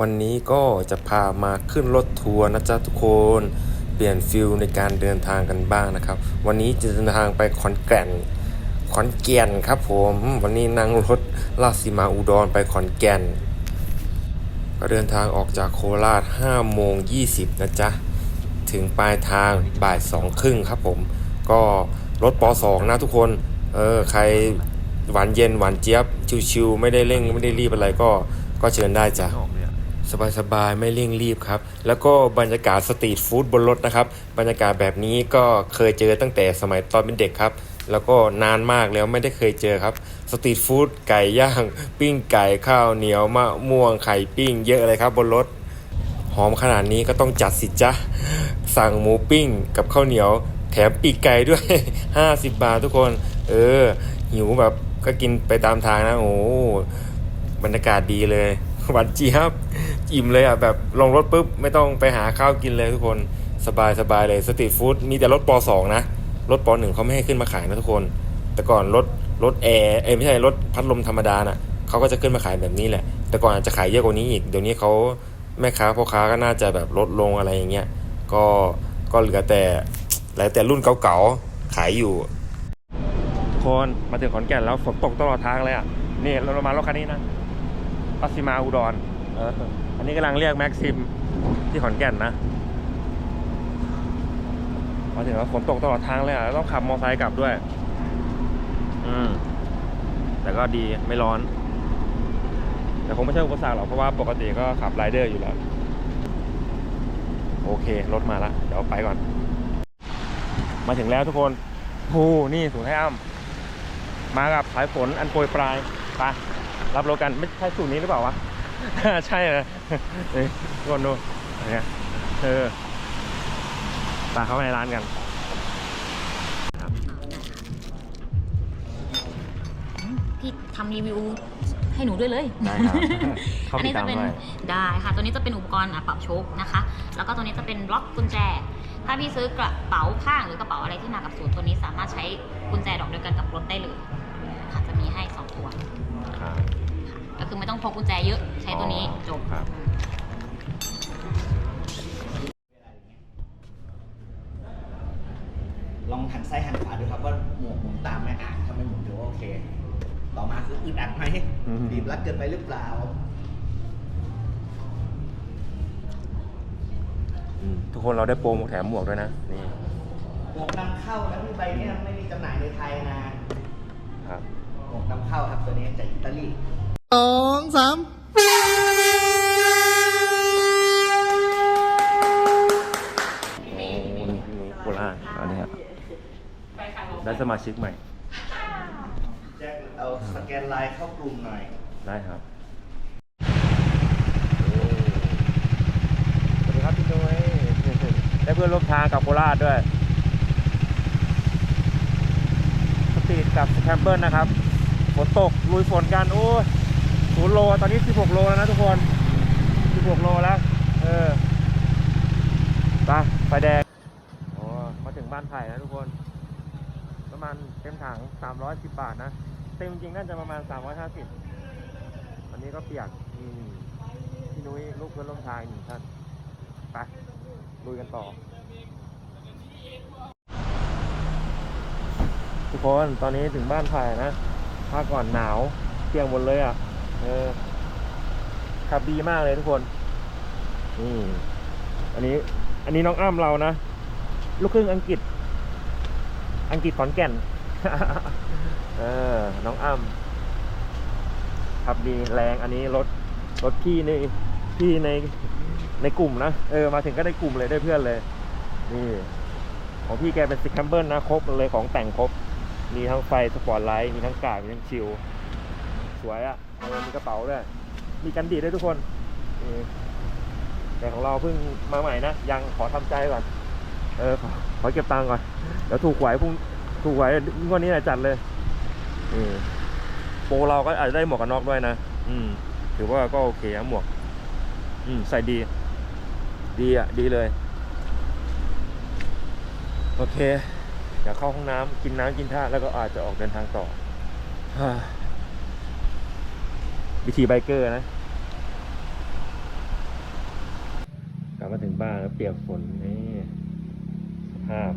วันนี้ก็จะพามาขึ้นรถทัวร์นะจ๊ะทุกคน เปลี่ยนฟิลในการเดินทางกันบ้างนะครับ วันนี้จะเดินทางไปขอนแก่น ขอนแก่นครับผม วันนี้นั่งรถลาสีมาอุดรไปขอนแก่น ก็เดินทางออกจากโคราช5โมง20นะจ๊ะ ถึงปลายทางบ่ายสองครึ่งครับผม ก็รถป .2 นะทุกคน เออใครหวานเย็นหวานเจี๊ยบ ชิวๆไม่ได้เร่งไม่ได้รีบอะไรก็ก็เชิญได้จ้ะ สบายๆ ไม่เร่งรีบครับ แล้วก็บรรยากาศสตรีทฟู้ดบนรถนะครับ บรรยากาศแบบนี้ก็เคยเจอตั้งแต่สมัยตอนเป็นเด็กครับ แล้วก็นานมากแล้วไม่ได้เคยเจอครับ สตรีทฟู้ดไก่ย่าง ปิ้งไก่ข้าวเหนียวมะม่วงไข่ปิ้ง เยอะเลยครับบนรถ หอมขนาดนี้ก็ต้องจัดสิจ๊ะ สั่งหมูปิ้งกับข้าวเหนียว แถมปีกไก่ด้วย 50 บาททุกคน เออ หิวแบบก็กินไปตามทางนะ โอ้บรรยากาศดีเลยหวานเจี๊ยบ อิ่มเลยอะแบบลงรถปุ๊บไม่ต้องไปหาข้าวกินเลยทุกคนสบายสบายเลยสตรีทฟู้ดมีแต่รถป .2 นะรถป .1 เขาไม่ให้ขึ้นมาขายนะทุกคน แต่ก่อนรถรถแอร์เอ้ไม่ใช่รถพัดลมธรรมดาน่ะเขาก็จะขึ้นมาขายแบบนี้แหละ แต่ก่อนอาจจะขายเยอะกว่านี้อีกเดี๋ยวนี้เขาแม่ค้าพ่อค้าก็น่าจะแบบลดลงอะไรอย่างเงี้ยก็ก็เหลือแต่เหลือแต่รุ่นเก่าๆขายอยู่คนมาถึงขอนแก่นแล้วฝนตกตลอดทางเลยอะนี่เรามารถคันนี้นะปัสซิมาอุดรเออ นนี้กำลังเรียกแม็กซิมที่ขอนแก่นนะมาถึงแล้วฝนตกตลอดทางเลยอะต้องขับมอเตอร์ไซค์กลับด้วย อืม แต่ก็ดีไม่ร้อน แต่คงไม่ใช่อุปสรรคหรอกเพราะว่าปกติก็ขับไรเดอร์อยู่แล้ว โอเค รถมาละ เดี๋ยวไปก่อน มาถึงแล้วทุกคนโอ้นี่สูนย์ให้อ้ำมากับสายฝนอันโปรยปลายไปรับรถกันไม่ใช่สูตรนี้หรือเปล่าวะ ใช่นะเอ้ยทุกคนดูเนี่ยเออไปเข้าไปในร้านกันพี่ทำรีวิวให้หนูด้วยเลย ได้ครับเข้าอันติดนี้ตาจะมเป็นด้วยได้ค่ะ ตัวนี้จะเป็นอุปกรณ์อะปรับโชคนะคะ แล้วก็ตัวนี้จะเป็นบล็อกกุญแจ ถ้าพี่ซื้อกระเป๋าผ้าหรือกระเป๋าอะไรที่มากับสูตรตัวนี้สามารถใช้กุญแจดอกเดียวกันกับรถได้เลยค่ะจะมีให้สองตัว ครับค่ะ ก็คือไม่ต้องพกกุญแจเยอะใช้ตัวนี้อ๋อจบครับ ลองหันซ้ายหันขวาดูครับว่าหมวกหมุนตามไหมอะถ้าไม่หมุนถือว่าโอเค ต่อมาคืออึดอัดไหมอืม บีบรัดเกินไปหรือเปล่า อืมทุกคนเราได้โปรโมแถมหมวกด้วยนะ นี่หมวกนำเข้านะที่ใบเนี้ไม่มีจำหน่ายในไทยนะครับ หมวกนำเข้าครับตัวนี้จากอิตาลี สองสามโอ้นี่โคราชอันนี้ครับได้สมาชิกใหม่ แจ็คเอาสแกนไลน์เข้ากลุ่มหน่อย ได้ครับสวัสดีครับพี่นุ้ยได้เพื่อนร่วมทางกับโคราชด้วยสตรีทกับแคมเปิลนะครับ ฝนตกลุยฝนกัน โอ้ ศูนย์โลตอนนี้16โลแล้วนะทุกคน16โลแล้ว เออไปไฟแดงโอ้มาถึงบ้านไผ่นะทุกคน ประมาณเต็มถัง310บาทนะ เต็มจริงน่าจะประมาณ350วันนี้ก็เปียกนี่พี่นุ้ยลูกเพื่อนร่วมทางหนึ่งท่านไปลุยกันต่อ ทุกคนตอนนี้ถึงบ้านไผ่นะภาคก่อนหนาวเปียกหมดเลยอะ เออขับดีมากเลยทุกคนนี่อันนี้ อันนี้น้องอ้ำเรานะ ลูกครึ่งอังกฤษ อังกฤษขอนแก่น เออ น้องอ้ำขับดีแรงอันนี้รถรถพี่ในพี่ในในกลุ่มนะ เออ มาถึงก็ได้กลุ่มเลยได้เพื่อนเลย นี่ ของพี่แกเป็นซิกแคมเบิลนะ ครบเลยของแต่งครบ มีทั้งไฟสปอร์ตไลท์ มีทั้งกากมีทั้งชิล สวยอะ่ะเออมีกระเป๋าด้วย มีกันดีดด้วยทุกคนนี่แต่ของเราเพิ่งมาใหม่นะ ยังขอทำใจก่อน เออ ขอขอเก็บตังค์ก่อน เดี๋ยวถูกหวยพรุ่งถูกหวยงวดนี้แหละจัดเลยอืมโปรเราก็อาจจะได้หมวกกันน็อกด้วยนะ อืม ถือว่าก็โอเคนะหมวก อืม ใส่ดี ดีอะ ดีเลย โอเค เดี๋ยวเข้าห้องน้ำกินน้ำกินท่าแล้วก็อาจจะออกเดินทางต่อ วิธีไบเกอร์นะ กลับมาถึงบ้านแล้วเปียกฝนนี่สภาพ